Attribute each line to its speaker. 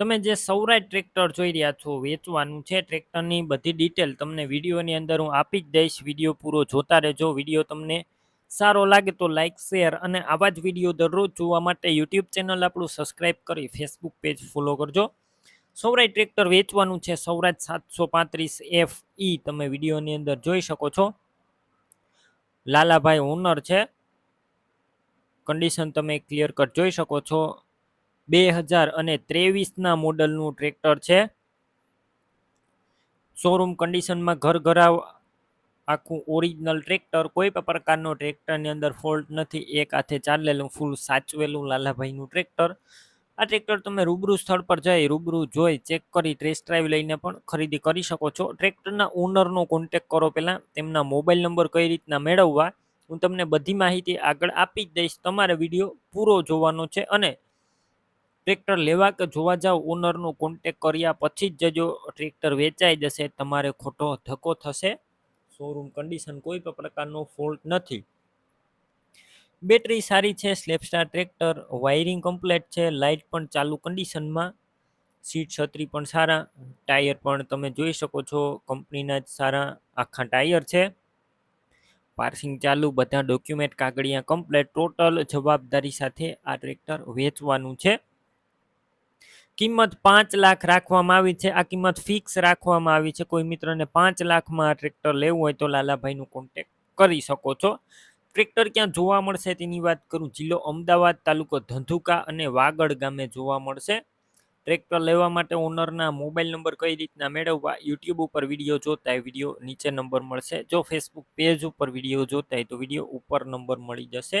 Speaker 1: તમે જે સૌરાજ ટ્રેક્ટર જોઈ રહ્યા છો, વેચવાનું છે ટ્રેક્ટરની બધી ડિટેલ તમને વિડીયોની અંદર હું આપી જ દઈશ. વીડિયો પૂરો જોતા રહેજો. વીડિયો તમને સારો લાગે તો લાઇક શેર અને આવા જ વીડિયો દરરોજ જોવા માટે યુટ્યુબ ચેનલ આપણું સબસ્ક્રાઈબ કરી ફેસબુક પેજ ફોલો કરજો. સૌરાજ ટ્રેક્ટર વેચવાનું છે સૌરાજ સાતસો પાંત્રીસ એફ ઈ તમે વિડીયોની અંદર જોઈ શકો છો. લાલાભાઈ ઓનર છે. કન્ડિશન તમે ક્લિયર કટ જોઈ શકો છો. બે હજાર અને ત્રેવીસના મોડલનું ટ્રેક્ટર છે. શોરૂમ કન્ડિશનમાં ઘર ઘરાવ આખું ઓરિજિનલ ટ્રેક્ટર, કોઈ પણ પ્રકારનો ટ્રેક્ટરની અંદર ફોલ્ટ નથી. એક હાથે ચાલેલું ફૂલ સાચવેલું લાલાભાઈનું ટ્રેક્ટર. આ ટ્રેક્ટર તમે રૂબરૂ સ્થળ પર જઈ, રૂબરૂ જોઈ ચેક કરી ટેસ્ટ ડ્રાઈવ લઈને પણ ખરીદી કરી શકો છો. ટ્રેક્ટરના ઓનરનો કોન્ટેક કરો પહેલાં, તેમના મોબાઈલ નંબર કઈ રીતના મેળવવા, હું તમને બધી માહિતી આગળ આપી જ દઈશ. તમારે વીડિયો પૂરો જોવાનો છે અને ટ્રેક્ટર લેવા કે જોવા જાવ ઓનરનો કોન્ટેક કર્યા પછી જ જજો ટ્રેક્ટર વેચાઈ જશે, તમારે ખોટો ધક્કો થશે. શોરૂમ કન્ડિશન કોઈ પણ પ્રકારનો ફોલ્ટ નથી. બેટરી સારી છે સ્લેપસ્ટાર ટ્રેક્ટર વાયરિંગ કમ્પ્લેટ છે લાઇટ પણ ચાલુ કન્ડિશનમાં સીટ છત્રી પણ સારા, ટાયર પણ તમે જોઈ શકો છો, કંપનીના જ સારા આખા ટાયર છે. પાર્સિંગ ચાલુ, બધા ડોક્યુમેન્ટ કાગળિયા કમ્પ્લેટ ટોટલ જવાબદારી સાથે આ ટ્રેક્ટર વેચવાનું છે. કિંમત પાંચ લાખ રાખવામાં આવી છે. આ કિંમત ફિક્સ રાખવામાં આવી છે. કોઈ મિત્રને પાંચ લાખમાં આ ટ્રેક્ટર લેવું હોય તો લાલાભાઈનું કોન્ટેક કરી શકો છો. ટ્રેક્ટર ક્યાં જોવા મળશે તેની વાત કરું. જિલ્લો અમદાવાદ, તાલુકો ધંધુકા અને વાગડ ગામે જોવા મળશે. ટ્રેક્ટર લેવા માટે ઓનરના મોબાઈલ નંબર કઈ રીતના મેળવવા યુટ્યુબ ઉપર વીડિયો જોતા વીડિયો નીચે નંબર મળશે. જો ફેસબુક પેજ ઉપર વીડિયો જોતા હોય તો વીડિયો ઉપર નંબર મળી જશે.